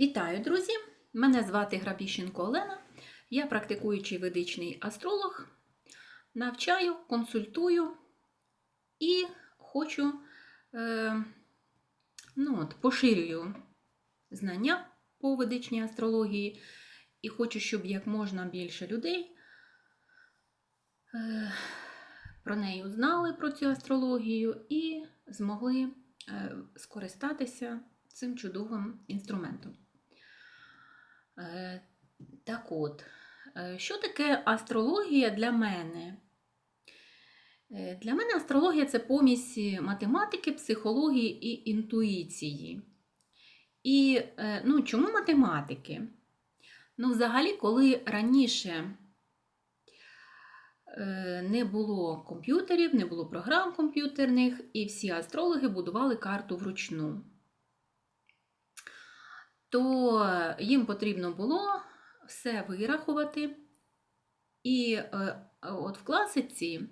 Вітаю, друзі! Мене звати Грабіщенко Олена. Я практикуючий ведичний астролог, навчаю, консультую і хочу е, ну, от, поширюю знання по ведичній астрології і хочу, щоб як можна більше людей е, про неї знали, про цю астрологію, і змогли е, скористатися цим чудовим інструментом. Е, Так от, е, що таке астрологія для мене? Е, Для мене астрологія це помість математики, психології і інтуїції. І ну, чому математики? Ну, взагалі, коли раніше не було комп'ютерів, не було програм комп'ютерних, і всі астрологи будували карту вручну то їм потрібно було все вирахувати. І е, от в класиці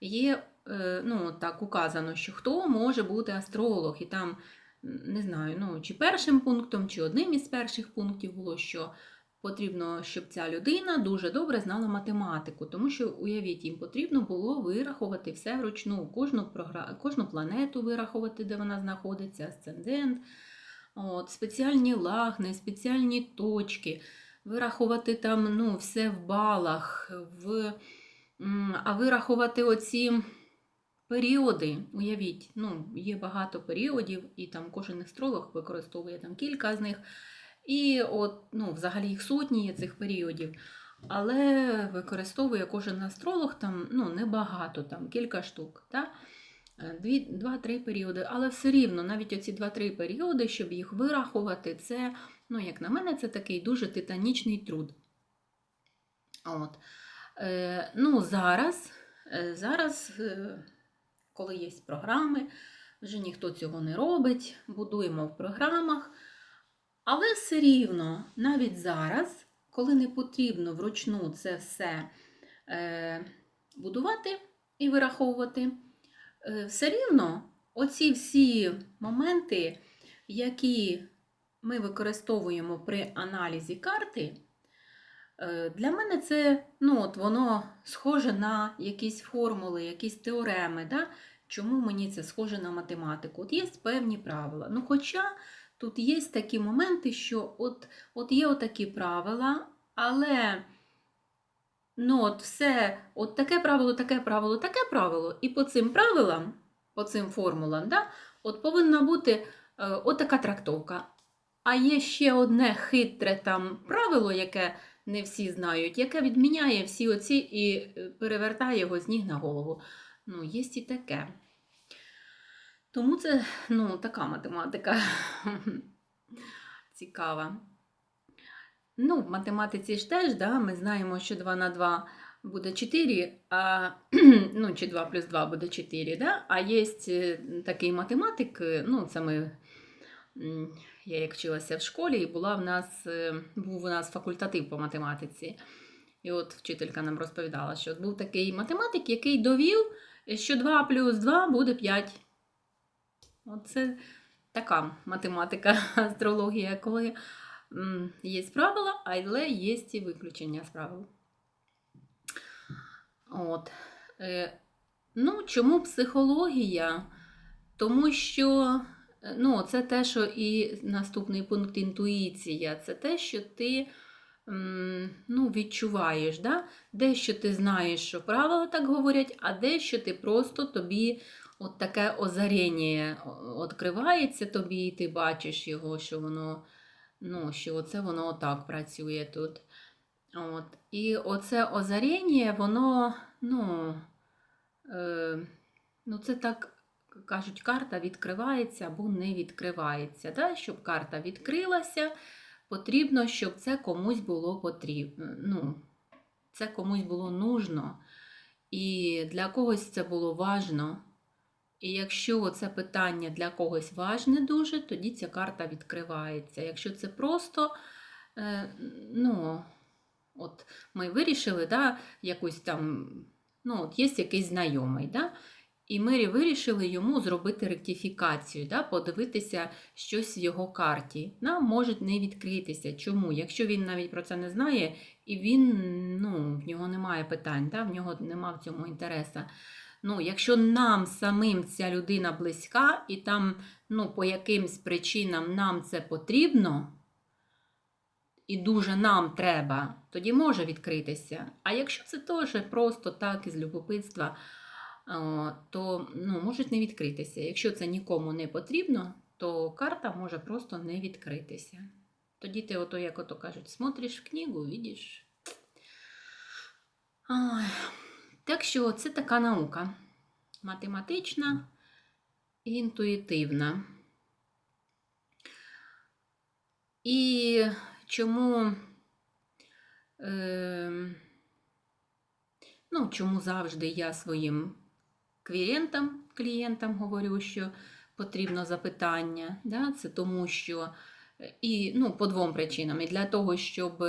є, е, ну, так указано, що хто може бути астролог. І там, не знаю, ну, чи першим пунктом, чи одним із перших пунктів було, що потрібно, щоб ця людина дуже добре знала математику, тому що, уявіть, їм потрібно було вирахувати все вручну, кожну, кожну планету вирахувати, де вона знаходиться, асцендент. От, Спеціальні лагни, спеціальні точки, вирахувати там ну, все в балах, в, а вирахувати оці періоди. Уявіть, ну, є багато періодів, і там кожен астролог використовує там кілька з них. І от, ну, взагалі їх сотні є цих періодів. Але використовує кожен астролог там ну, небагато, там кілька штук. Та? Е, 2-3 періоди, але все рівно, навіть оці 2-3 періоди, щоб їх вирахувати, це, ну, як на мене, це такий дуже титанічний труд. От. Е, Ну, Зараз, е, зараз, е, коли є програми, вже ніхто цього не робить, будуємо в програмах. Але все рівно, навіть зараз, коли не потрібно вручну це все е, будувати і вираховувати все рівно оці всі моменти, які ми використовуємо при аналізі карти, е, для мене це ну, от воно схоже на якісь формули, якісь теореми. Да? Чому мені це схоже на математику? От є певні правила. Ну, Хоча тут є такі моменти, що от, от є отакі правила, але ну, от все, от таке правило, таке правило, таке правило, і по цим правилам, по цим формулам, да, от повинна бути е, отака трактовка. А є ще одне хитре там правило, яке не всі знають, яке відміняє всі оці і е, перевертає його з ніг на голову. Ну, є і таке. Тому це ну, така математика цікава. Ну, в математиці ж теж, да, ми знаємо, що 2 на 2 буде 4, а, ну, чи 2 плюс 2 буде 4, да? а є такий математик, е, ну, це ми, я як вчилася в школі, і була в нас, е, був у нас факультатив по математиці. І от вчителька нам розповідала, що був такий математик, який довів, що 2 плюс 2 буде 5. Оце така математика, астрологія, коли є правила, але є і виключення з правил. От. Е, ну, чому психологія? Тому що е, ну, це те, що і наступний пункт інтуїція, це те, що ти ну, відчуваєш. Да? Дещо ти знаєш, що правила так говорять, а дещо ти просто тобі от таке озарення відкривається тобі, і ти бачиш його, що воно, ну, що оце воно отак працює тут. От. І оце озарення, воно, ну, е, ну, це так кажуть, карта відкривається або не відкривається. Да? Щоб карта відкрилася, потрібно, щоб це комусь було потрібно. Ну, це комусь було нужно. І для когось це було важно. І якщо це питання для когось важне дуже, тоді ця карта відкривається. Якщо це просто, е, ну, от ми вирішили, да, якусь там, ну, от є якийсь знайомий, да, І ми вирішили йому зробити ректифікацію, да, подивитися щось в його карті. Нам може не відкритися. Чому? Якщо він навіть про це не знає, і він, ну, в нього немає питань, да, в нього немає в цьому інтересу. Ну, якщо нам самим ця людина близька, і там, ну, по якимсь причинам нам це потрібно, і дуже нам треба, тоді може відкритися. А якщо це теж просто так із любопитства, то ну, можуть не відкритися. Якщо це нікому не потрібно, то карта може просто не відкритися. Тоді ти, ото, як ото кажуть, смотриш в книгу, видиш. Ой. Так що це така наука. Математична і інтуїтивна. І чому, е, ну, чому завжди я своїм клієнтам, клієнтам говорю, що потрібно запитання. Да? Це тому, що е, і ну, по двом причинам. І для того, щоб,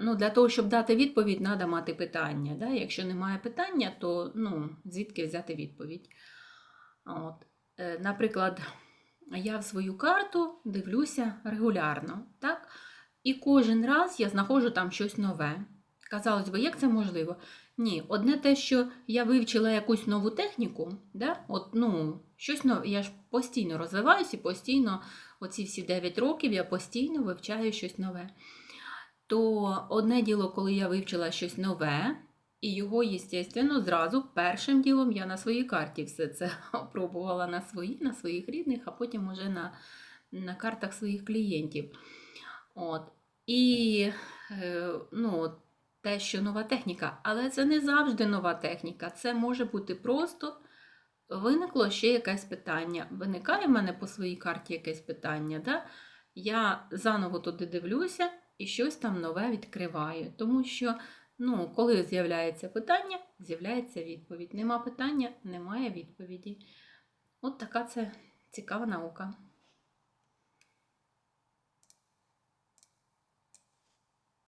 ну, для того, щоб дати відповідь, треба мати питання. Да? Якщо немає питання, то ну, звідки взяти відповідь? От. Е, Наприклад, я в свою карту дивлюся регулярно. Так? І кожен раз я знаходжу там щось нове. Казалось би, як це можливо? Ні, одне те, що я вивчила якусь нову техніку, да? От, ну, щось нове, я ж постійно розвиваюся і постійно, оці всі 9 років, я постійно вивчаю щось нове. То одне діло, коли я вивчила щось нове, і його, звісно, зразу першим ділом я на своїй карті все це пробувала на свої, на своїх рідних, а потім уже на, на картах своїх клієнтів. От. І е, ну, те, що нова техніка, але це не завжди нова техніка. Це може бути просто виникло ще якесь питання. Виникає в мене по своїй карті якесь питання. Да? Я заново туди дивлюся і щось там нове відкриваю. Тому що, ну, коли з'являється питання, з'являється відповідь. Нема питання, немає відповіді. От така це цікава наука.